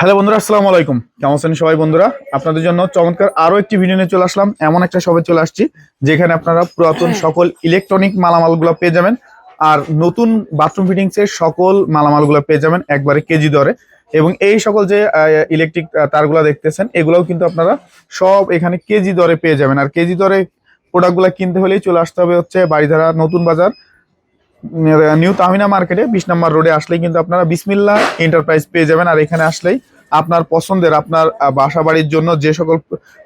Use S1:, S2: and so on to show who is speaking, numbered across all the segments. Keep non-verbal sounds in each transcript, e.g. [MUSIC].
S1: Hello বন্ধুরা আসসালামু আলাইকুম। কেমন আছেন সবাই বন্ধুরা? আপনাদের জন্য চমৎকার আরও একটি ভিডিও নিয়ে চলে আসলাম। এমন একটা সবে চলে আসছি যেখানে আপনারা পুরাতন সকল ইলেকট্রনিক মালামালগুলো পেয়ে যাবেন আর নতুন বাথরুম ফিটিংস এর সকল মালামালগুলো পেয়ে যাবেন একবারে কেজি দরে। এবং এই সকল যে ইলেকট্রিক তারগুলো দেখতেছেন এগুলোও কিন্তু আপনারা সব এখানে কেজি দরে পেয়ে যাবেন। আর কেজি দরে প্রোডাক্টগুলো কিনতে হলেই চলে আসতে হবে হচ্ছে বাড়িধারা নতুন বাজার নিউ তামিনা মার্কেটে বিশ নম্বর রোডে আসলেই কিন্তু আপনারা বিসমিল্লা এন্টারপ্রাইজ পেয়ে যাবেন। আর এখানে আসলেই আপনার পছন্দের, আপনার বাসা বাড়ির জন্য যে সকল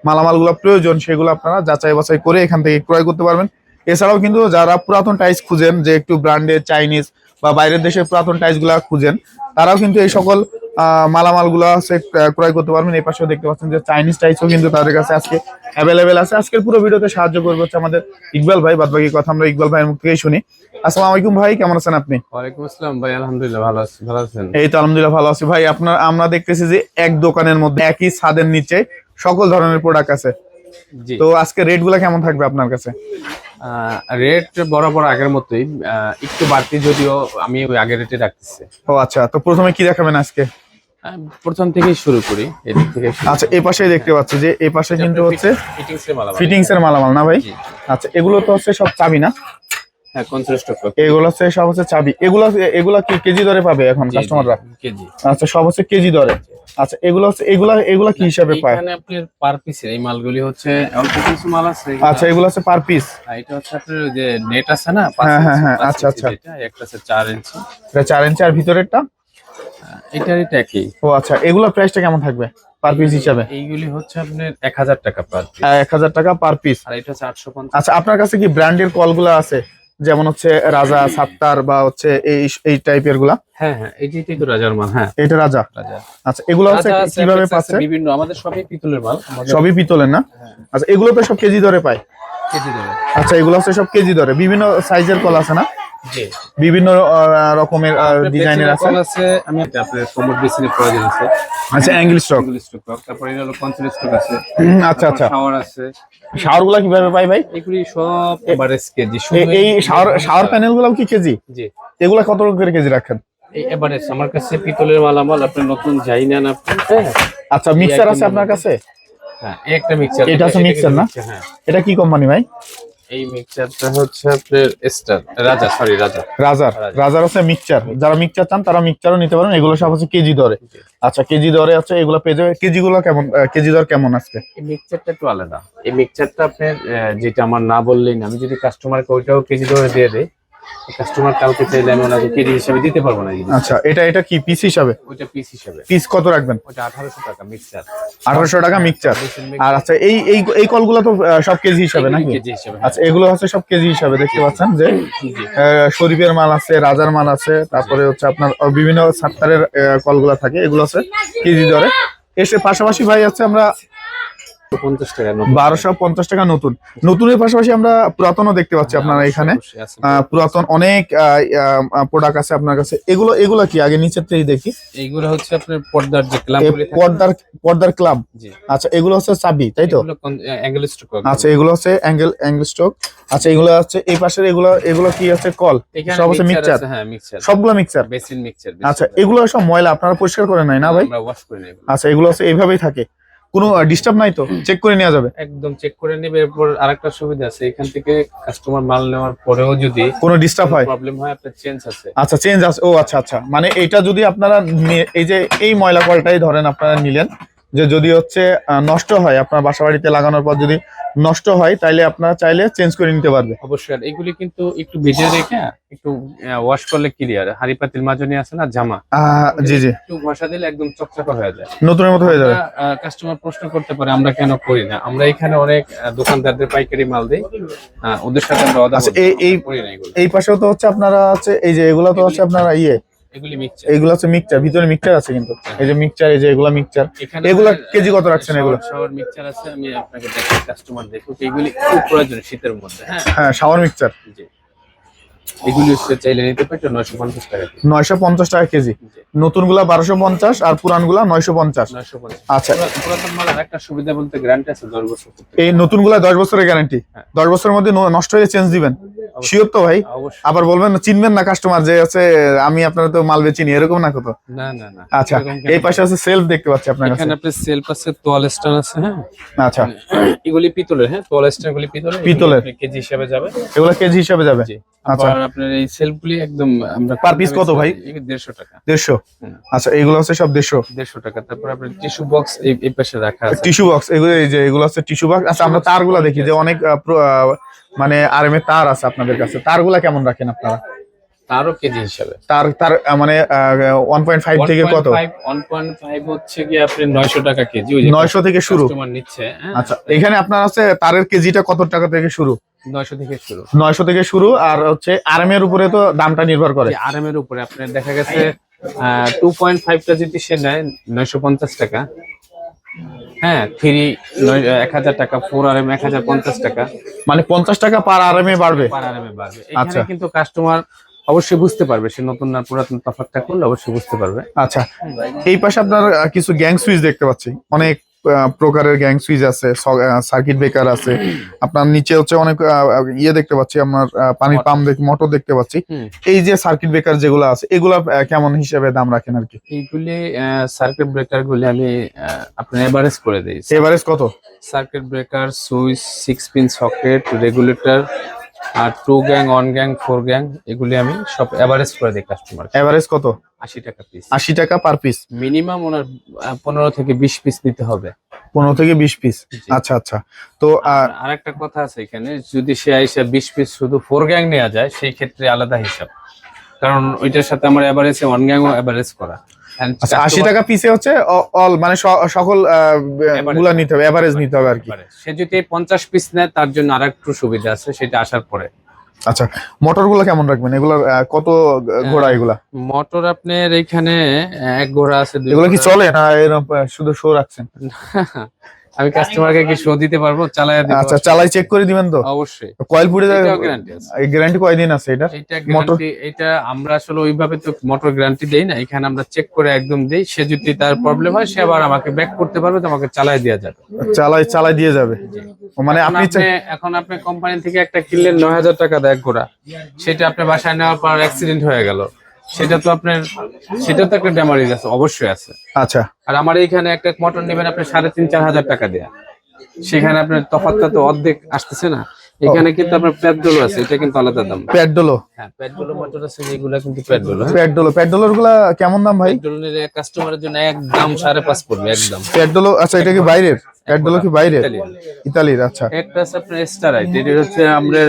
S1: মালামালগুলো প্রয়োজন, সেগুলো আপনারা যাচাই বাছাই করে এখান থেকে ক্রয় করতে পারবেন। এছাড়াও কিন্তু যারা পুরাতন টাইস খুঁজেন, যে একটু ব্র্যান্ডের চাইনিজ বা বাইরের দেশের পুরাতন টাইজগুলা খুঁজেন, তারাও কিন্তু এই সকল মালামালগুলো আছে ক্রয় করতে পারবেন। এই পাশেও দেখতে পাচ্ছেন যে চাইনিজ টাইসও কিন্তু তাদের কাছে আজকে অ্যাভেলেবেল আছে। আজকের পুরো ভিডিওতে সাহায্য করবে হচ্ছে আমাদের ইকবাল ভাই। বাদ বাকি কথা আমরা ইকবাল ভাইয়ের মুখ থেকেই শুনি। আসসালামু আলাইকুম ভাই কেমন আছেন আপনি?
S2: ওয়ালাইকুম আসসালাম ভাই আলহামদুলিল্লাহ ভালো আছি। ভালো আছেন?
S1: এই তো আলহামদুলিল্লাহ ভালো আছি ভাই। আপনার আমরা দেখতেছি যে এক দোকানের মধ্যে একই ছাদের নিচে সকল ধরনের প্রোডাক্ট আছে। তো আজকে রেটগুলা কেমন থাকবে আপনার কাছে?
S2: রেট বরাবর আগের মতোই। একটু বাড়তি যদিও আমি ওই আগের রেটে রাখতেছি।
S1: ও আচ্ছা তো প্রথমে কি দেখাবেন আজকে?
S2: প্রথম থেকেই শুরু করি এদিক থেকে
S1: আচ্ছা এই পাশে দেখতে পাচ্ছি যে এই পাশে কিন্তু হচ্ছে
S2: ফিটিংস এর মালা
S1: ফিটিংস এর মালামাল না ভাই? আচ্ছা এগুলো তো হচ্ছে সব চাবি না?
S2: হ্যাঁ
S1: এগুলো হচ্ছে সব হচ্ছে চাবি। এগুলো এগুলা কি কেজি দরে পাবে এখন কাস্টমাররা
S2: কেজি।
S1: আচ্ছা সব হচ্ছে কেজি দরে। আচ্ছা এগুলো হচ্ছে এগুলা এগুলা কি হিসাবে পায়?
S2: এখানে আপনার পার এই মালগুলি হচ্ছে অল্প কিছু মাল আছে এগুলো-
S1: আচ্ছা এগুলো হচ্ছে পার পিস
S2: এটা হচ্ছে আপনার যে নেট আছে না
S1: হ্যাঁ, হ্যাঁ, হ্যাঁ, আচ্ছা, আচ্ছা।
S2: একটা আছে চার ইঞ্চি
S1: এটা চার ইঞ্চি আর ভিতরেরটা?
S2: এটার এটা একই।
S1: ও আচ্ছা প্রাইসটা কেমন থাকবে পার পিস হিসাবে?
S2: এইগুলি হচ্ছে আপনার এক হাজার টাকা পার পিস
S1: এক হাজার টাকা পার পিস
S2: আর এটা হচ্ছে
S1: আচ্ছা আপনার কাছে কি ব্র্যান্ডের কলগুলো আছে? যেমন হচ্ছে রাজা সাত্তার বা হচ্ছে এই এই টাইপেরগুলা?
S2: হ্যাঁ হ্যাঁ তো রাজার মাল হ্যাঁ।
S1: এটা রাজা?
S2: রাজা।
S1: আচ্ছা এগুলো হচ্ছে কীভাবে পাচ্ছে?
S2: বিভিন্ন আমাদের সবই পিতলের মাল
S1: সবই পিতলের না?
S2: হ্যাঁ,
S1: আচ্ছা এগুলো তো সব কেজি দরে পায়।
S2: কেজি দেবে
S1: আচ্ছা এগুলো হচ্ছে সব কেজি দরে। বিভিন্ন সাইজের কল আছে না? বিভিন্ন রকমের ডিজাইনের আছে।
S2: আছে আমি আপনার কোমর বেসিনের প্রয়োজন আছে।
S1: আচ্ছা অ্যাঙ্গেল স্টক
S2: সিঙ্গেল স্টক তারপরে এটা হলো কনসেল স্টক আছে।
S1: আচ্ছা আচ্ছা।
S2: শাওয়ার আছে।
S1: শাওয়ারগুলা কীভাবে পাই ভাই?
S2: এগুলি সব এভারেজ কেজি
S1: এই শাওয়ার শাওয়ার। প্যানেলগুলো কি কেজি?
S2: জি।
S1: এগুলা কত করে কেজি রাখেন?
S2: এই এভারেজ আমার কাছে পিতলের মালা মালামাল আপনি নতুন যাই নেন আপনি হ্যাঁ?
S1: আচ্ছা মিক্সার আছে আপনার কাছে?
S2: হ্যাঁ একটা মিক্সার
S1: এটা হচ্ছে mixer না?
S2: হ্যাঁ।
S1: এটা কি কোম্পানি ভাই?
S2: এই মিক্সচারটা হচ্ছে আপনার স্টার রাজা সরি রাজা।
S1: রাজার
S2: রাজার।
S1: হচ্ছে মিক্সচার যারা মিক্সচার চান তারা মিক্সচারও নিতে পারেন। এগুলো সব হচ্ছে কেজি দরে। আচ্ছা কেজি দরে আছে এগুলো পেয়ে যাবে। কেজি গুলো কেমন কেজি দর কেমন আজকে?
S2: এই মিক্সচারটা একটু আলাদা। এই মিক্সচারটা আপনার যেটা আমার না বললেই না আমি যদি কাস্টমারকে ওইটাও কেজি দরে দিয়ে দেই কাস্টমার কালকে চাইলে আমি ওনাকে কেজি হিসাবে দিতে পারব না।
S1: আচ্ছা এটা এটা কি পিস হিসাবে?
S2: ওইটা পিস হিসাবে।
S1: পিস কত রাখবেন?
S2: ওইটা আঠারোশো টাকা মিক্সচার
S1: আঠারোশো টাকা মিক্সচার আর আচ্ছা এই এই এই কলগুলো তো সব কেজি হিসাবে নাকি?
S2: কেজি হিসাবে
S1: আচ্ছা এগুলো হচ্ছে সব কেজি হিসাবে দেখতে পাচ্ছেন যে শরীফের মাল আছে রাজার মাল আছে তারপরে হচ্ছে আপনার বিভিন্ন সাত্তারের কলগুলো থাকে এগুলো আছে কেজি দরে। এসে পাশাপাশি ভাই আছে আমরা বারোশো পঞ্চাশ টাকা নতুন। নতুনের পাশাপাশি আমরা পুরাতনও দেখতে পাচ্ছি আপনারা এখানে। আহ, পুরাতন অনেক প্রোডাক্ট আছে আপনার কাছে। এগুলো এগুলো কি? আগে নিচের থেকেই দেখি।
S2: এইগুলো হচ্ছে আপনার পর্দার যে ক্লাব
S1: পর্দার পর্দার ক্লাব আচ্ছা এগুলো হচ্ছে চাবি তাই তো?
S2: অ্যাঙ্গেল স্টক
S1: আচ্ছা এগুলো হচ্ছে অ্যাঙ্গেল অ্যাঙ্গেল স্টক আচ্ছা এগুলো হচ্ছে এই পাশের এগুলো এগুলো কি আছে? কল। সব হচ্ছে মিক্সচার
S2: হ্যাঁ মিক্সচার
S1: সবগুলো মিক্সচার
S2: বেসিন মিক্সচার
S1: আচ্ছা এগুলো সব ময়লা আপনারা পরিষ্কার করে নাই না ভাই?
S2: আমরা ওয়াশ করে নেব।
S1: আচ্ছা এগুলো হচ্ছে এইভাবেই থাকে। কোনো ডিস্টার্ব নাই তো? চেক করে নেওয়া যাবে?
S2: একদম চেক করে নেবে এরপর আরেকটা সুবিধা আছে। এখান থেকে কাস্টমার মাল নেওয়ার পরেও যদি
S1: কোনো ডিস্টার্ব হয়?
S2: প্রবলেম হয় আপনার চেঞ্জ আছে।
S1: আচ্ছা চেঞ্জ আছে ও আচ্ছা আচ্ছা। মানে এটা যদি আপনারা এই যে এই ময়লা কলটাই ধরেন আপনারা নিলেন যে যদি হচ্ছে নষ্ট হয় আপনার বাসা বাড়িতে লাগানোর পর যদি নষ্ট হয় তাইলে আপনারা চাইলে চেঞ্জ করে নিতে পারবে।
S2: অবশ্যই আর এগুলি কিন্তু একটু ভিজে রেখে একটু ওয়াশ করলে ক্লিয়ার হাড়ি পাতিল মাজনি আছে না জামা?
S1: জি জি।
S2: একটু ঘষা দিলে একদম চকচকা হয়ে যায়।
S1: নতুনের মতো হয়ে যাবে।
S2: কাস্টমার প্রশ্ন করতে পারে আমরা কেন করি না? আমরা এখানে অনেক দোকানদারদের পাইকারি মাল দিই। ওদের সাথে আমরা
S1: আচ্ছা এই এই পাশেও তো হচ্ছে আপনারা হচ্ছে এই যে এগুলো তো হচ্ছে আপনারা ইয়ে
S2: এগুলি মিক্সচার
S1: এগুলো হচ্ছে মিক্সচার ভিতরে মিক্সচার আছে কিন্তু। এই যে মিক্সচার এই যে এগুলো মিক্সচার এগুলা কেজি কত রাখছেন এগুলো?
S2: শাওয়ার মিক্সচার আছে আমি আপনাকে দেখাই কাস্টমার দেখুক এগুলি খুব প্রয়োজন শীতের মধ্যে হ্যাঁ।
S1: হ্যাঁ শাওয়ার মিক্সচার
S2: জি। এগুলি হচ্ছে চাইলে নিতে পারে নয়শো পঞ্চাশ টাকা
S1: নয়শো পঞ্চাশ টাকা কেজি। নতুনগুলা বারোশো পঞ্চাশ আর পুরানগুলা নয়শো পঞ্চাশ। আচ্ছা।
S2: পুরাতন মালের একটা সুবিধা বলতে গ্যারান্টি আছে দশ বছর
S1: এই নতুনগুলা দশ বছরের গ্যারান্টি
S2: হ্যাঁ।
S1: দশ বছরের মধ্যে নষ্ট হয়ে চেঞ্জ দিবেন। শিওর তো ভাই? আবার বলবেন চিনবেন না কাস্টমার যে আছে আমি আপনার তো মাল বেচিনি এরকম না কত?
S2: না না না।
S1: আচ্ছা এই পাশে আছে সেলফ দেখতে পাচ্ছি আপনার কাছে।
S2: এখানে সেলফ আছে তোয়াল স্ট্যান্ড আছে হ্যাঁ?
S1: আচ্ছা।
S2: এগুলি পিতলের হ্যাঁ? তোয়াল স্ট্যান্ড গুলি পিতলের
S1: পিতলের।
S2: কেজি হিসাবে যাবে।
S1: এগুলো কেজি হিসাবে যাবে। আচ্ছা।
S2: আপনার এই সেলফগুলি একদম আমরা
S1: পার পিস কত ভাই?
S2: দেড়শো টাকা।
S1: দেড়শো?
S2: হুম।
S1: আচ্ছা এগুলো হচ্ছে সব দেড়শো?
S2: দেড়শো টাকা। তারপর আপনার টিস্যু বক্স এই পাশে রাখা আছে।
S1: টিস্যু বক্স এগুলো এই যে এগুলো হচ্ছে টিস্যু বক্স আচ্ছা আমরা তারগুলো দেখি যে অনেক মানে আরএমএ তার আছে আপনাদের কাছে। তারগুলা কেমন রাখেন আপনারা?
S2: তারও কেজি হিসাবে।
S1: তার তার মানে ওয়ান পয়েন্ট ফাইভ থেকে কত?
S2: ওয়ান পয়েন্ট ফাইভ হচ্ছে কি আপনি নয়শো টাকা কেজি ওই যে
S1: নয়শো থেকে শুরু।
S2: কাস্টমার নিচ্ছে হ্যাঁ।
S1: আচ্ছা এখানে আপনার আছে তারের কেজিটা কত টাকা থেকে শুরু?
S2: নয়শো থেকে শুরু।
S1: নয়শো থেকে শুরু আর হচ্ছে আরএম এর উপরে তো দামটা নির্ভর করে।
S2: আরএম এর উপরে আপনার দেখা গেছে টু পয়েন্ট ফাইভটা যদি সে নেয় নয়শো পঞ্চাশ টাকা। হ্যাঁ থ্রি এক হাজার টাকা ফোর আর এম এক হাজার পঞ্চাশ টাকা।
S1: মানে পঞ্চাশ টাকা পার আরএম এ বাড়বে।
S2: পার আর এম এ বাড়বে।
S1: আচ্ছা।
S2: এখানে কিন্তু কাস্টমার অবশ্যই বুঝতে পারবে সে নতুন না পুরাতন তফাৎটা করলে অবশ্যই বুঝতে পারবে।
S1: আচ্ছা এই পাশে আপনার কিছু গ্যাং সুইচ দেখতে পাচ্ছি। অনেক প্রকারের গ্যাং সুইচ আছে সার্কিট ব্রেকার আছে। আপনার নিচে হচ্ছে অনেক ইয়ে দেখতে পাচ্ছি আপনার আহ, পানির পাম্প দেখি মোটর দেখতে পাচ্ছি। এই যে সার্কিট ব্রেকার যেগুলো আছে এগুলা কেমন হিসেবে দাম রাখেন আর কি?
S2: এইগুলি সার্কিট ব্রেকার গুলি আমি আপনার এভারেজ করে দিই।
S1: এভারেজ কত?
S2: Circuit breaker switch six pin socket regulator আর two gang one gang four gang এগুলি আমি সব এভারেজ করে দিই কাস্টমার
S1: এভারেজ কত?
S2: আশি টাকা পিস
S1: আশি টাকা পার পিস
S2: মিনিমাম ওনার পনেরো থেকে বিশ পিস নিতে হবে।
S1: পনেরো থেকে বিশ পিস আচ্ছা আচ্ছা। তো
S2: আর একটা কথা আছে এখানে যদি সে আইসা বিশ পিস শুধু ফোর গ্যাং নেওয়া যায় সেই ক্ষেত্রে আলাদা হিসাব। কারণ ওইটার সাথে আমার এভারেজে ওয়ান গ্যাংও এভারেজ করা।
S1: আচ্ছা আশি টাকা পিসে হচ্ছে অল মানে সকল. গুলা নিতে হবে এভারেজ নিতে হবে আর কি।
S2: সে যদি পঞ্চাশ পিস নেয় তার জন্য আর একটু সুবিধা আছে সেটা আসার পরে।
S1: আচ্ছা মোটরগুলো কেমন রাখবেন? এগুলা কত ঘোড়া এগুলা?
S2: মোটর আপনার এখানে এক ঘোড়া আছে
S1: এগুলো কি চলে না এরকম শুধু শো রাখছেন?
S2: আমি কাস্টমারকে কি শো দিতে পারব চালায় দিতে
S1: আচ্ছা চালাই চেক করে দিবেন তো?
S2: অবশ্যই।
S1: কয়েল পুড়ে
S2: এটাও guarantee আছে।
S1: গ্যারান্টি কয়দিন আছে এটা?
S2: এটা
S1: মোটর-
S2: এটা আমরা আসলে ওইভাবে তো মোটর গ্যারান্টি দেই না এখানে আমরা চেক করে একদম দেই সে যদি তার প্রবলেম হয় সে আবার আমাকে ব্যাক করতে পারবে তো আমাকে চালায় দেওয়া যাবে।
S1: চালাই চালাই দিয়ে যাবে। মানে
S2: এখন
S1: আপনি
S2: আপনি এখন আপনি কোম্পানি থেকে একটা কিনলেন নয় হাজার টাকা দেয় ঘোড়া সেটা আপনি বাসায় নেওয়ার পর অ্যাক্সিডেন্ট হয়ে গেল। সেটা তো আপনার সেটা তো একটা ড্যামারেজ আছে অবশ্যই আছে।
S1: আচ্ছা।
S2: আর আমার এইখানে একটা মোটর নেবেন আপনি সাড়ে তিন চার হাজার টাকা দেয়া। সেখানে আপনার তফাৎটা তো অর্ধেক আসতেছে না। এখানে কিন্তু আপনার প্যাডডোল আছে এটা কিন্তু আলাদা দাম।
S1: প্যাডডোলো
S2: হ্যাঁ প্যাডডোল মোটর আছে যেগুলো কিন্তু প্যাডডোল
S1: প্যাডডোলো প্যাডডোলোরগুলা কেমন দাম ভাই?
S2: প্যাডডোলের কাস্টমারের জন্য একদম সাড়ে পাঁচ পড়বে একদম।
S1: প্যাডডোলো আচ্ছা এটা কি বাইরের? প্যাডডোলো কি বাইরের? ইতালির আচ্ছা।
S2: একটা আছে আপনার স্টারাইট এটা হচ্ছে আমাদের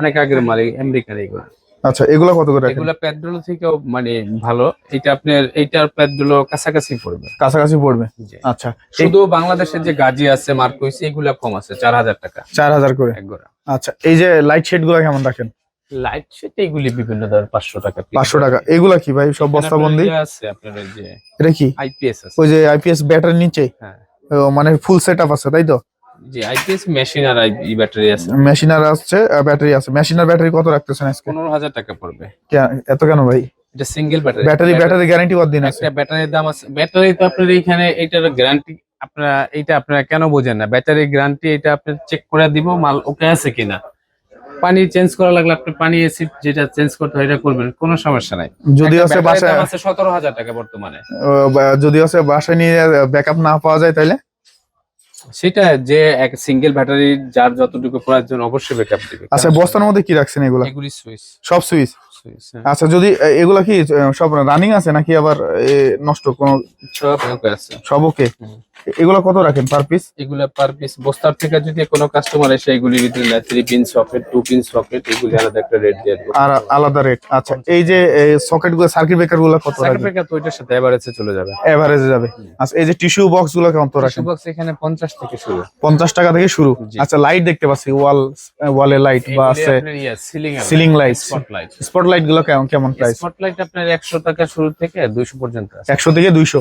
S2: অনেক আগের মাল আমেরিকার এগুলো
S1: আচ্ছা এগুলো কত করে রাখেন?
S2: এগুলা প্যাডডোল থেকেও মানে ভালো। এটা আপনার এইটার প্যাডডোল কাছাকাছি পড়বে।
S1: কাছাকাছি পড়বে? আচ্ছা
S2: শুধু বাংলাদেশের যে গাজি আছে মার্কুইস এগুলা কম আছে চার হাজার টাকা।
S1: চার হাজার করে?
S2: এক গোড়া।
S1: আচ্ছা এই যে লাইট শেডগুলা কেমন রাখেন?
S2: লাইট শেড এইগুলি বিভিন্ন ধরনের পাঁচশো টাকা piece।
S1: পাঁচশো টাকা। এগুলা কি ভাই সব বস্তাবন্দি?
S2: ইয়ে আছে আপনার যে
S1: এটা কি?
S2: আইপিএস আছে।
S1: ওই যে আইপিএস ব্যাটারি নিচে?
S2: হ্যাঁ।
S1: মানে ফুল সেট আপ আছে তাই তো?
S2: জি আইপিএস মেশিন আর ই ব্যাটারি আছে।
S1: ব্যাটারি আছে মেশিনার ব্যাটারি কত রাখতেছেন আজকে?
S2: টাকা পড়বে।
S1: এত কেন ভাই?
S2: এটা single battery
S1: battery battery guarantee কত দিন আছে?
S2: একটা ব্যাটারির দাম আছে। ব্যাটারি তো আপনার এইখানে এটার গ্যারান্টি আপনারা এইটা আপনারা কেন বোঝেন না? ব্যাটারি গ্যারান্টি এটা আপনি চেক করে দিব মাল ওকে আছে কিনা। পানি চেঞ্জ করা লাগলে আপনি পানি এসিড যেটা চেঞ্জ করতে হয় এটা করবেন। কোনো সমস্যা নাই।
S1: যদি আছে বাসায়
S2: আছে সতেরো হাজার টাকা বর্তমানে।
S1: যদি আছে বাসায় নিয়ে ব্যাকআপ না পাওয়া যায় তাহলে
S2: সেটা যে এক সিঙ্গেল ব্যাটারি যার যতটুকু প্রয়োজন অবশ্যই ব্যাকআপ দিবে।
S1: আচ্ছা বস্তার মধ্যে কি রাখছেন এগুলো?
S2: এগুলি সুইচ
S1: সব সুইচ
S2: সুইচ।
S1: আচ্ছা যদি এগুলা কি সব রানিং আছে নাকি আবার নষ্ট কোনো?
S2: সব ওকে আছে।
S1: সব ওকে। এগুলা কত রাখেন পার পিস
S2: এগুলা পার পিস বস্তার থেকে যদি কোনো কাস্টমার এসে এগুলি যদি নেয় three pin socket two pin socket এগুলি আলাদা একটা রেট দিয়ে দেবো।
S1: আর আলাদা রেট আচ্ছা। এই যে সকেটগুলো সার্কিট ব্রেকারগুলো কত
S2: সার্কিট ব্রেকার তো ওইটার সাথে এভারেজে চলে যাবে।
S1: এভারেজে যাবে। আচ্ছা এই যে টিস্যু বক্সগুলো কত রাখেন?
S2: বক্স এখানে পঞ্চাশ থেকে শুরু।
S1: পঞ্চাশ টাকা থেকে শুরু। আচ্ছা লাইট দেখতে পাচ্ছি ওয়াল ওয়ালে লাইট বা আছে
S2: সিলিং
S1: Ceiling light।
S2: স্পটলাইট
S1: স্পটলাইটগুলো কেমন কেমন প্রাইস
S2: স্পটলাইট আপনার একশো টাকা শুরু থেকে দুইশো পর্যন্ত আছে।
S1: একশো থেকে দুইশো?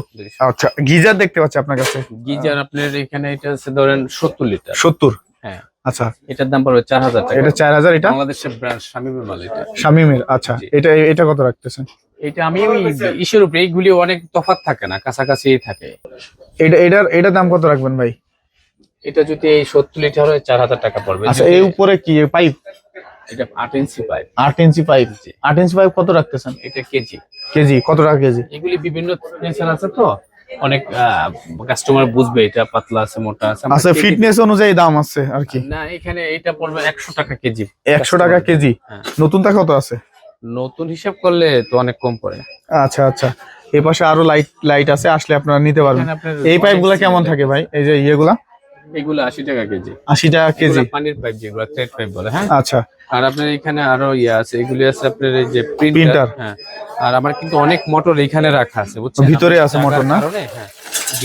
S1: আচ্ছা গিজার দেখতে পাচ্ছি আপনার কাছে।
S2: গিজার আপনার এখানে এটা আছে ধরেন সত্তর লিটার
S1: সত্তর?
S2: হ্যাঁ।
S1: আচ্ছা।
S2: এটার দাম পড়বে চার হাজার টাকা।
S1: এটা চার হাজার এটা?
S2: বাংলাদেশের ব্র্যান্ড শামিমের মাল এটা।
S1: শামিমের আচ্ছা। এটা এটা কত রাখতেছেন?
S2: এটা আমি ইসের উপরে এইগুলি অনেক তফাৎ থাকে না কাছাকাছি থাকে।
S1: এটা এটার এটার দাম কত রাখবেন ভাই?
S2: এটা যদি এই সত্তর লিটার হয় চার হাজার টাকা পড়বে।
S1: আচ্ছা এই উপরে কি? পাইপ
S2: এটা আট ইঞ্চি পাইপ
S1: আট ইঞ্চি পাইপ আট ইঞ্চি পাইপ কত রাখতেছেন?
S2: এটা কেজি।
S1: কেজি কত টাকা কেজি?
S2: এগুলি বিভিন্ন আছে তো। অনেক কাস্টমার বুঝবে এটা পাতলা আছে মোটা আছে।
S1: আচ্ছা ফিটনেস অনুযায়ী দাম আছে আর কি।
S2: না এখানে এটা পড়বে একশো টাকা কেজি।
S1: একশো টাকা কেজি।
S2: হ্যাঁ।
S1: নতুনটা কত আছে?
S2: নতুন হিসাব করলে তো অনেক কম পড়ে।
S1: আচ্ছা আচ্ছা। এই পাশে আরও লাইট লাইট আছে আসলে আপনারা নিতে পারবেন। এই
S2: পাইপগুলা
S1: কেমন থাকে ভাই? এই যে ইয়েগুলা?
S2: এগুলো আশি টাকা কেজি।
S1: আশি টাকা কেজি?
S2: পানির পাইপ যেগুলো থ্রেড পাইপ বলে হ্যাঁ?
S1: আচ্ছা।
S2: আর আপনার এখানে আরও ইয়ে আছে এগুলি আছে আপনার এই যে। প্রিন্টার হ্যাঁ। আর আমার কিন্তু অনেক মোটর এখানে রাখা আছে বুঝছেন?
S1: ভিতরে আছে মোটর না?
S2: হ্যাঁ।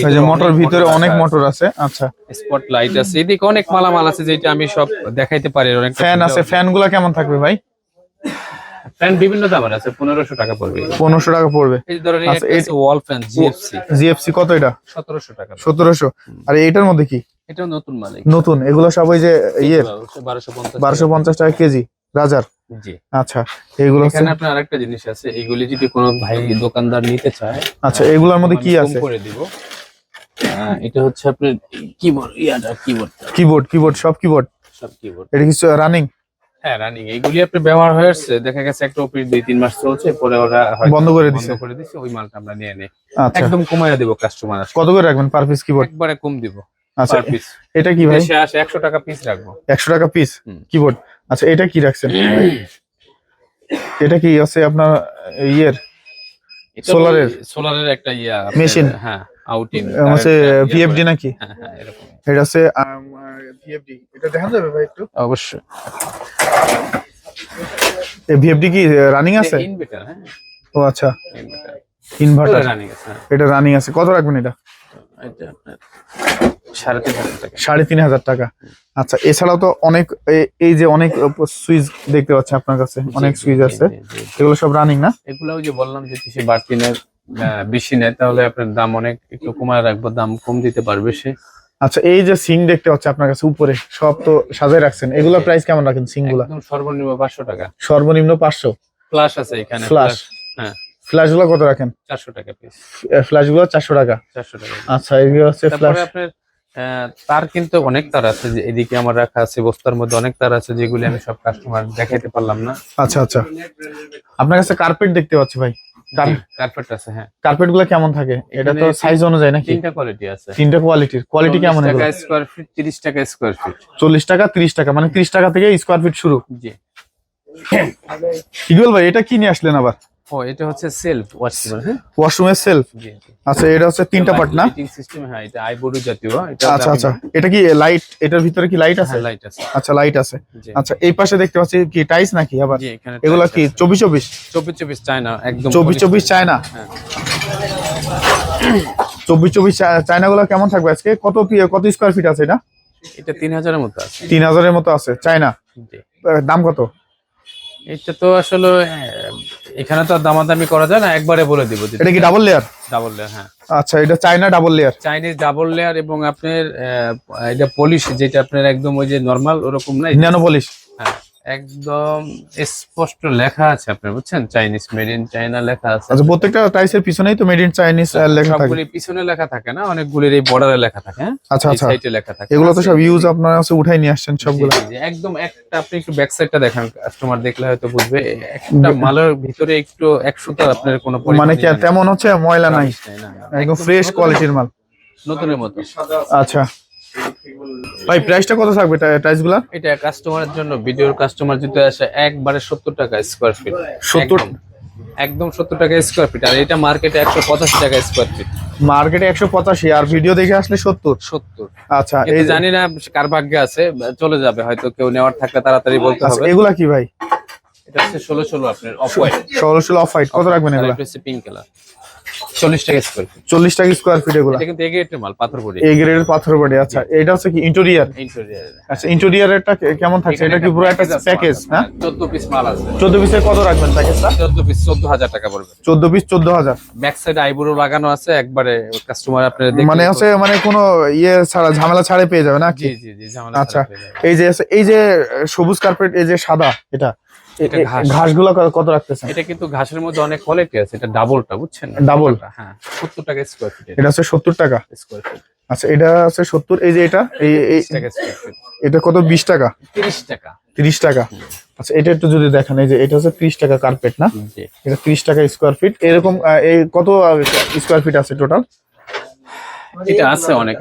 S1: এই যে মোটর ভিতরে অনেক মোটর আছে। আচ্ছা।
S2: স্পট লাইট আছে এদিকে অনেক মালামাল আছে যেটা আমি সব দেখাইতে পারি অনেক
S1: ফ্যান আছে ফ্যানগুলা কেমন থাকবে ভাই?
S2: ফ্যান বিভিন্ন দামের আছে পনেরোশো টাকা পড়বে।
S1: পনেরোশো টাকা পড়বে।
S2: এই ধরনের
S1: আচ্ছা,
S2: একটা ওয়াল ফ্যান জিএফসি
S1: জিএফসি কত এটা?
S2: সতেরোশো টাকা।
S1: সতেরোশো। আর এটার মধ্যে কি?
S2: এটাও নতুন মালিক
S1: নতুন এগুলো সব ওই যে ইয়ের
S2: বারোশো পঞ্চাশ।
S1: টাকা কেজি রাজার।
S2: জি।
S1: আচ্ছা এগুলো
S2: এখানে আপনার আরেকটা জিনিস আছে এগুলি যদি কোনো ভাই দোকানদার নিতে চায়
S1: আচ্ছা এগুলোর মধ্যে কি আছে?
S2: করে দিব। আহ, এটা হচ্ছে আপনার কিবোর্ড ইয়াটা কিবোর্ড
S1: কিবোর্ড কিবোর্ড সব কিবোর্ড
S2: সব কিবোর্ড
S1: এটা রানিং
S2: হ্যাঁ রানিং এগুলি আপনি ব্যবহার হয়ে আসছে। দেখা গেছে একটা অফিস দুই তিন মাস চলছে পরে ওরা
S1: বন্ধ করে দিছে।
S2: করে দিছে ওই মালটা আমরা নিয়ে নেই।
S1: আচ্ছা।
S2: একদম কমাইয়া দিব কাস্টমার
S1: কত করে রাখবেন পার পিস কিবোর্ড
S2: একবারে কম দিব।
S1: আচ্ছা
S2: পিস
S1: এটা কি ভাই?
S2: আসে একশো টাকা পিস রাখব।
S1: একশো টাকা পিস। কিবোর্ড আচ্ছা এটা কি রাখছেন? এটা কি আছে আপনার ইয়ের? সোলারের?
S2: সোলারের একটা ইয়া
S1: Machine?
S2: হ্যাঁ। আউটিং
S1: হচ্ছে ভিএফডি নাকি?
S2: হ্যাঁ হ্যাঁ
S1: এটা আছে ভিএফডি এটা দেখা যাবে ভাই একটু?
S2: অবশ্যই।
S1: ভিএফডি কি রানিং আছে?
S2: ইনভার্টার হ্যাঁ।
S1: ও আচ্ছা।
S2: ইনভার্টার রানিং আছে হ্যাঁ।
S1: এটা রানিং আছে। কত রাখবেন এটা?
S2: সাড়ে তিন হাজার টাকা।
S1: সাড়ে তিন হাজার টাকা। আচ্ছা এছাড়াও তো অনেক এই যে অনেক সুইচ দেখতে পাচ্ছি আপনার কাছে। অনেক সুইচ আছে। এগুলো সব রানিং না?
S2: এগুলাও যে বললাম যে সে বাড়তি বেশি নেয় তাহলে আপনার দাম অনেক একটু কমায় রাখব দাম কম দিতে পারবে সে
S1: আচ্ছা এই যে সিং দেখতে পাচ্ছি আপনার কাছে উপরে সব তো সাজায় রাখছেন। এগুলো প্রাইস কেমন রাখেন
S2: সিংগুলা সর্বনিম্ন পাঁচশো টাকা।
S1: সর্বনিম্ন পাঁচশো?
S2: ফ্লাশ আছে এখানে
S1: ফ্ল্যাশ
S2: হ্যাঁ।
S1: ফ্ল্যাশগুলো কত রাখেন?
S2: চারশো টাকা পিস
S1: ফ্ল্যাশগুলো চারশো টাকা?
S2: চারশো টাকা
S1: আচ্ছা এগুলো হচ্ছে ফ্ল্যাশ
S2: আপনার আহ, তার কিন্তু অনেক তার আছে যে এদিকে আমার রাখা আছে বস্তার মধ্যে অনেক তার আছে যেগুলি আমি সব কাস্টমার দেখাইতে পারলাম না।
S1: আচ্ছা আচ্ছা। আপনার কাছে কার্পেট দেখতে পাচ্ছি ভাই।
S2: কার্পেট আছে হ্যাঁ।
S1: কার্পেটগুলো কেমন থাকে? এটা তো সাইজ অনুযায়ী নাকি?
S2: তিনটা কোয়ালিটি আছে।
S1: তিনটা কোয়ালিটির কোয়ালিটি কেমন হবে
S2: টাকা স্কোয়ার ফিট তিরিশ টাকা স্কোয়ার ফিট
S1: চল্লিশ টাকা ত্রিশ টাকা মানে ত্রিশ টাকা থেকে স্কোয়ার ফিট শুরু।
S2: জি।
S1: ইগল ভাই এটা কি নিয়ে আসলেন আবার?
S2: ও এটা হচ্ছে সেলফ ওয়াশেবল হ্যাঁ?
S1: ওয়াশরুমের সেলফ আচ্ছা এটা হচ্ছে তিনটা পার্ট না?
S2: সিস্টেম হ্যাঁ এটা আইবোর্ড জাতীয় এটা
S1: আচ্ছা আচ্ছা। এটা কি লাইট এটার ভিতরে কি লাইট আছে?
S2: লাইট আছে।
S1: আচ্ছা লাইট আছে। আচ্ছা এই পাশে দেখতে পাচ্ছি কি টাইস নাকি আবার? এগুলা কি
S2: আছে।
S1: চব্বিশ চব্বিশ?
S2: চব্বিশ চব্বিশ চায়না একদম
S1: চব্বিশ চব্বিশ চায়না
S2: হ্যাঁ।
S1: চব্বিশ চব্বিশ চায়না গুলো কেমন থাকবে আজকে? কত কি- কত স্কোয়ার ফিট আছে এটা?
S2: এটা তিন হাজারের মতো আছে।
S1: তিন হাজারের মতো আছে চায়না
S2: জি।
S1: দাম কত?
S2: এটা তো আসলে এখানে তো দামাদামি করা যায় না একবারে বলে দিব
S1: এটা কি ডাবল লেয়ার
S2: ডাবল লেয়ার হ্যাঁ।
S1: আচ্ছা এটা China double layer
S2: Chinese double layer এবং আপনার আহ, এটা পলিশ যেটা আপনার একদম ওই যে নরমাল ওরকম না
S1: ন্যানো পলিশ
S2: হ্যাঁ। একদম স্পষ্ট লেখা আছে আপনার বুঝছেন? চাইনিজ মেড ইন চাইনা লেখা আছে।
S1: আচ্ছা প্রত্যেকটা টাইসের পিছনেই তো মেড ইন চাইনিজ লেখা থাকে।
S2: সবগুলি পিছনে লেখা থাকে না অনেকগুলির এই বর্ডারে লেখা থাকে হ্যাঁ?
S1: আচ্ছা আচ্ছা।
S2: সাইডে লেখা থাকে।
S1: এগুলো তো সব ইউজ আপনারা আছে উঠাই নিয়ে আসছেন সবগুলো।
S2: একদম একটা আপনি একটু ব্যাক সাইডটা দেখেন কাস্টমার দেখলে হয়তো বুঝবে। একটা মালের ভিতরে একটু এক সুতার আপনার কোনো
S1: মানে কি তেমন হচ্ছে? ময়লা নাই। একদম ফ্রেশ কোয়ালিটির মাল।
S2: নতুনের মতো।
S1: আচ্ছা। ভাই প্রাইসটা কত থাকবে টাইসগুলা?
S2: এটা কাস্টমারের জন্য ভিডিওর কাস্টমার যদি আসে একবারে সত্তর টাকা স্কোয়ার ফিট
S1: 70
S2: একদম। সত্তর টাকা স্কোয়ার ফিট আর এটা মার্কেটে একশো পঁচাশি টাকা স্কোয়ার ফিট
S1: মার্কেটে একশো পঁচাশি আর ভিডিও দেখে আসলে সত্তর।
S2: সত্তর।
S1: আচ্ছা এই
S2: জানি না কার ভাগ্যে আছে চলে যাবে হয়তো কেউ নেওয়ার থাকলে তাড়াতাড়ি বলতে
S1: আচ্ছা
S2: হবে।
S1: এগুলা কি ভাই?
S2: এটা হচ্ছে ষোলো ষোলো আপনার অফ হোয়াইট
S1: ষোলো ষোলো অফ হোয়াইট কত রাখবেন এগুলা?
S2: পিঙ্ক কালার চল্লিশ টাকা স্কোয়ার ফিট
S1: চল্লিশ টাকা স্কোয়ার ফিট এগুলো?
S2: এটা মাল পাথর
S1: গ্রেডের বাড়ি আচ্ছা। এটা হচ্ছে কি ইন্টেরিয়ার
S2: ইন্টেরিয়ার
S1: আচ্ছা ইন্টেরিয়ারটা কেমন থাকছে? এটা কি পুরো একটা প্যাকেজ হ্যাঁ?
S2: চোদ্দ পিস মাল আছে।
S1: চোদ্দ পিসে কত রাখবেন প্যাকেজটা
S2: চোদ্দ পিস চোদ্দ হাজার টাকা পড়বে।
S1: চোদ্দ পিস চোদ্দ হাজার।
S2: ব্যাক সাইড আইব্রো লাগানো আছে একবারে কাস্টমার আপনার
S1: মানে হচ্ছে মানে কোনো ইয়ে ছাড়া ঝামেলা ছাড়ে পেয়ে যাবে না
S2: জি জি জি ঝামেলা
S1: আচ্ছা। এই যে এই যে সবুজ কার্পেট এই যে সাদা এটা?
S2: এটা।
S1: ঘাসগুলো কত রাখতেছেন?
S2: এটা কিন্তু ঘাসের মধ্যে অনেক কোয়ালিটি আছে এটা ডাবলটা বুঝছেন? হ্যাঁ সত্তর টাকা স্কোয়ার ফিট
S1: এটা। টাকা?
S2: স্কোয়ার ফিট
S1: আচ্ছা এটা আছে এই যে এটা এই এটা কত বিশ টাকা?
S2: তিরিশ টাকা।
S1: তিরিশ টাকা। আচ্ছা এটা একটু যদি দেখেন এই যে এটা হচ্ছে ত্রিশ টাকা কার্পেট না? এটা ত্রিশ টাকা স্কোয়ার ফিট এরকম এই কত স্কোয়ার ফিট আছে টোটাল
S2: এটা আছে অনেক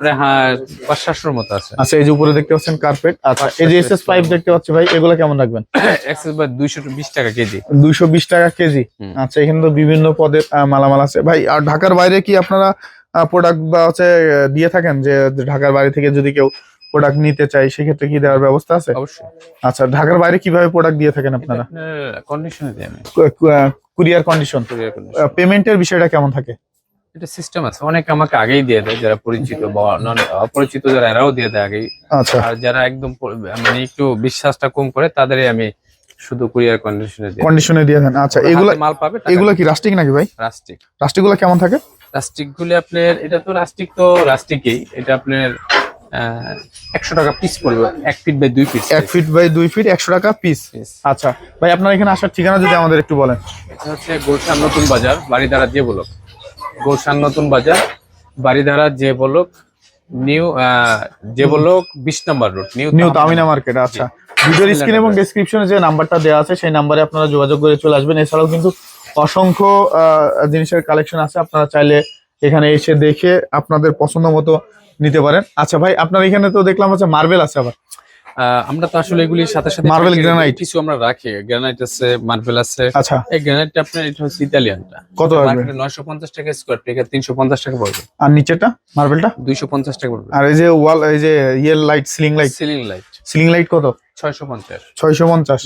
S2: প্রায় হ্যাঁ। পাঁচ সাতশোর মতো আছে।
S1: আচ্ছা এই যে উপরে দেখতে পাচ্ছেন কার্পেট আচ্ছা এই যে এসএস পাইপ দেখতে পাচ্ছি ভাই এগুলো কেমন রাখবেন? [COUGHS]
S2: এক্সেস বাই দুইশো বিশ টাকা কেজি।
S1: দুইশো বিশ টাকা কেজি। আচ্ছা এখানে তো বিভিন্ন পদের মালামাল আছে। ভাই আর ঢাকার বাইরে কি আপনারা প্রোডাক্ট বা হচ্ছে দিয়ে থাকেন? যে ঢাকার বাইরে থেকে যদি কেউ প্রোডাক্ট নিতে চাই সেক্ষেত্রে কি দেওয়ার ব্যবস্থা আছে?
S2: অবশ্যই।
S1: আচ্ছা ঢাকার বাইরে কীভাবে প্রোডাক্ট দিয়ে থাকেন আপনারা?
S2: কন্ডিশনে দিই আমি।
S1: Courier condition. পেমেন্টের বিষয়টা কেমন থাকে?
S2: এটা সিস্টেম আছে। অনেক আমাকে আগেই দিয়ে দেয় যারা পরিচিত বা অপরিচিত যারা এরাও দিয়ে দেয় আগেই।
S1: আচ্ছা।
S2: আর যারা একদম মানে একটু বিশ্বাসটা কম করে তাদেরই আমি শুধু কুরিয়ার কন্ডিশনে দিই।
S1: কন্ডিশনে দিয়ে দেন। আচ্ছা এগুলো
S2: মাল পাবে
S1: এগুলো কি রাস্টিক নাকি ভাই?
S2: রাস্টিক
S1: রাস্টিকগুলো কেমন থাকে?
S2: রাস্টিক গুলি আপনার এটা তো রাস্টিক তো রাস্টিকই এটা আপনার একশো টাকা পিস পড়বে এক ফিট বাই দুই পিস
S1: এক ফিট বাই দুই ফিট একশো টাকা পিস আচ্ছা ভাই আপনার এখানে আসার ঠিকানা যদি আমাদের একটু বলেন।
S2: হচ্ছে গুলশান নতুন বাজার বাড়িধারা যে বলক গুলশান নতুন বাজার বাড়িধারা যে বলক নিউ যে বলক বিশ নম্বর road new
S1: new Tamina market আচ্ছা। ভিডিওর স্ক্রিন এবং ডেসক্রিপশনে যে নাম্বারটা দেওয়া আছে সেই নাম্বারে আপনারা যোগাযোগ করে চলে আসবেন। এছাড়াও কিন্তু অসংখ্য আহ, জিনিসের কালেকশন আছে। আপনারা চাইলে এখানে এসে দেখে আপনাদের পছন্দ মতো নিতে পারেন। আচ্ছা ভাই আপনার এখানে তো দেখলাম হচ্ছে মার্বেল আছে আবার।
S2: আমরা তো আসলে এগুলির সাথে সাথে মার্বেল
S1: গ্রানাইট
S2: কিছু আমরা রাখি। গ্রানাইট আছে মার্বেল আছে।
S1: আচ্ছা।
S2: এই গ্রানাইটটা আপনার এটা হচ্ছে ইতালিয়ানটা
S1: কত আসবে
S2: মার্কেটে নয়শো পঞ্চাশ টাকা স্কয়ার ফিট তিনশো পঞ্চাশ টাকা পড়বে।
S1: আর নিচেটা মার্বেলটা
S2: দুইশো পঞ্চাশ টাকা পড়বে।
S1: আর এই যে ওয়াল এই যে Yale light ceiling light
S2: ceiling light
S1: ceiling light কত?
S2: ছয়শো পঞ্চাশ।
S1: ছয়শো পঞ্চাশ।